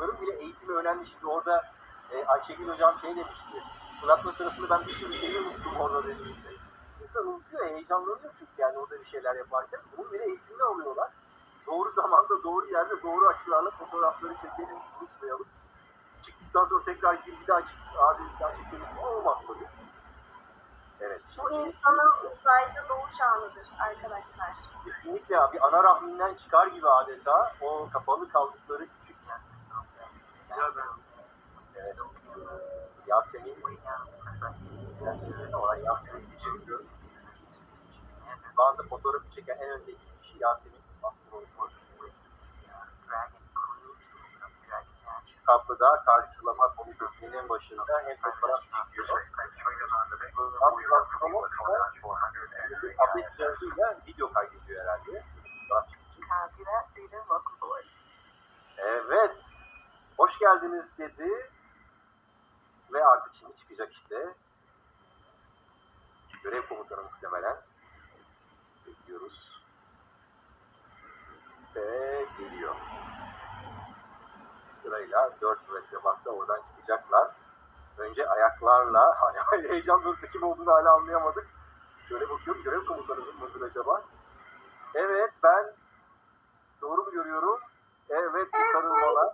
Onların bile eğitimi önemli. Şimdi orada e, Ayşegül Hocam şey demişti. Fırlatma sırasında ben bir sürü şeyi unuttum orada demişti. İnsan unutuyor, heyecanlanıyor çünkü yani orada bir şeyler yaparken. Bunun bile eğitimini alıyorlar. Doğru zamanda, doğru yerde, doğru açılarla fotoğrafları çekelim, unutmayalım. Çıktıktan sonra tekrar gir bir daha çık, abi bir daha çekelim. Olmaz tabii. Evet. Bu insanın uzayda doğuş anıdır arkadaşlar. kesinlikle abi ana rahminden çıkar gibi adeta o kapalı kaldıkları Güzel benziyor. Evet. Yasemin Yasemin oraya Yasemin'i çekiyor. Şu anda fotoğrafı çeken en öndeki kişi Yasemin astronot. Kapıda karşılama komitesinin başında hem fotoğraf çekiyor. Tabletleriyle video kaydediyor herhalde. Fotoğraf çekici. Evet. Hoş geldiniz dedi. Ve artık şimdi çıkacak işte. Görev komutanı muhtemelen. Bekliyoruz. Ve geliyor. Sırayla dört mürettebatta oradan çıkacaklar. Önce ayaklarla, heyecan dorukta kim olduğunu hala anlayamadık. Şöyle bakıyorum, görev komutanı mıdır acaba? Evet, ben doğru mu görüyorum? Evet, bir sarılmalar.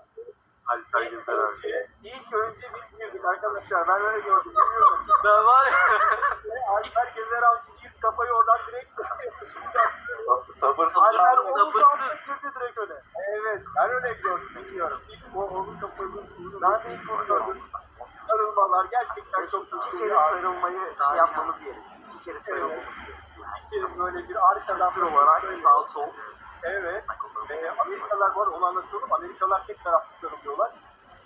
Abi. önce, ilk önce biz girdik arkadaşlar. Ben öyle gördüm. Bilmiyorum. Ben var Alper Gezer Avcı girdi kafayı oradan direkt Sabırsız. Alper onu girdi direkt öne. Evet ben öyle gördüm. Bilmiyorum. İlk o onun kafasını Ben de ilk onu gördüm. Sarılmalar gerçekten çok İki kere sarılmayı şey yapmamız gerekiyor. İki kere sarılmamız gerekiyor. İki kere böyle bir arkadan Tür olarak sağ sol. Evet. Ee, Amerikalılar var onu anlatıyorum. Amerikalılar tek taraflı sarılıyorlar.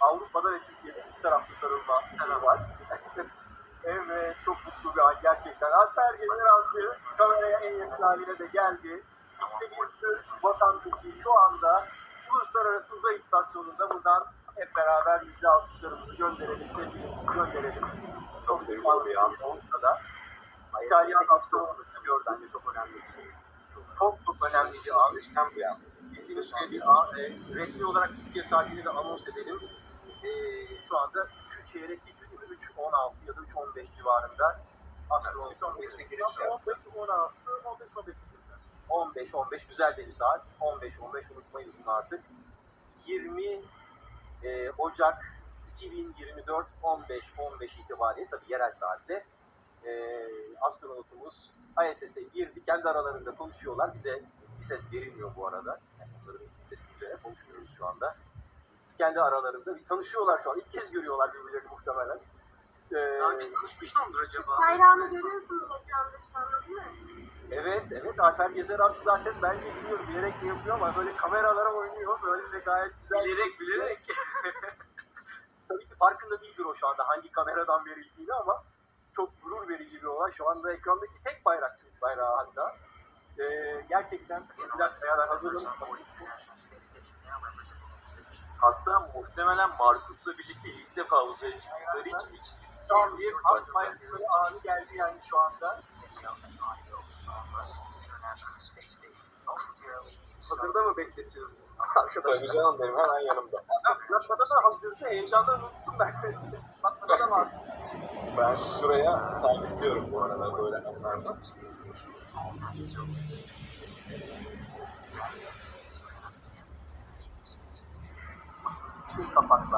Avrupa'da ve Türkiye'de iki taraflı sarılma var. evet çok mutlu bir an gerçekten. Alper Gezer Avcı kameraya en yakın haline de geldi. İşte bir tür vatandaşı şu anda Uluslararası Uzay İstasyonu'nda buradan hep beraber biz de alkışlarımızı gönderelim, sevgilerimizi gönderelim. Çok sevgili bir an olsa da. İtalyan astronotunu gördüm. Bence çok önemli bir şey. Çok çok önemli bir an. Çıkan bir an. Kesinlikle bir an. E, resmi olarak Türkiye saatini de anons edelim. E, şu anda 3 çeyrek geçiyor. 3.16 ya da 3.15 civarında astronot 3.15'e giriş yaptı. 16, 15, 15 15 15 güzel de bir saat. 15 15 unutmayız bunu artık. 20 e, Ocak 2024 15 15 itibariyle tabii yerel saatte e, astronotumuz ISS'e girdi. Kendi aralarında konuşuyorlar. Bize bir ses verilmiyor bu arada. Yani onların sesini üzerine konuşmuyoruz şu anda. Kendi aralarında bir tanışıyorlar şu an. İlk kez görüyorlar birbirlerini muhtemelen. E, Daha önce tanışmışlar mıdır acaba? Bayrağını görüyorsunuz ekranda şu anda değil mi? Evet, evet Alper Gezer abi zaten bence biliyorum bilerek de yapıyor ama böyle kameralara oynuyor. Böyle de gayet güzel. Bilerek bilerek. Tabii ki farkında değildir o şu anda hangi kameradan verildiğini ama çok gurur verici bir olay. Şu anda ekrandaki tek bayrak Türk bayrağı hatta. Ee, gerçekten ya ben hazırlamışım. Hatta muhtemelen Markus'la birlikte ilk defa uzaya çıktıkları için ikisi Tam bir halk bayrakları anı geldi yani şu anda. Hazırda mı bekletiyorsun arkadaşlar? Tabii canım benim hemen yanımda. Fırlatmada da hazırdı. Heyecandan unuttum ben. Ben şuraya sabitliyorum bu arada böyle anlarda. Tüm kapaklar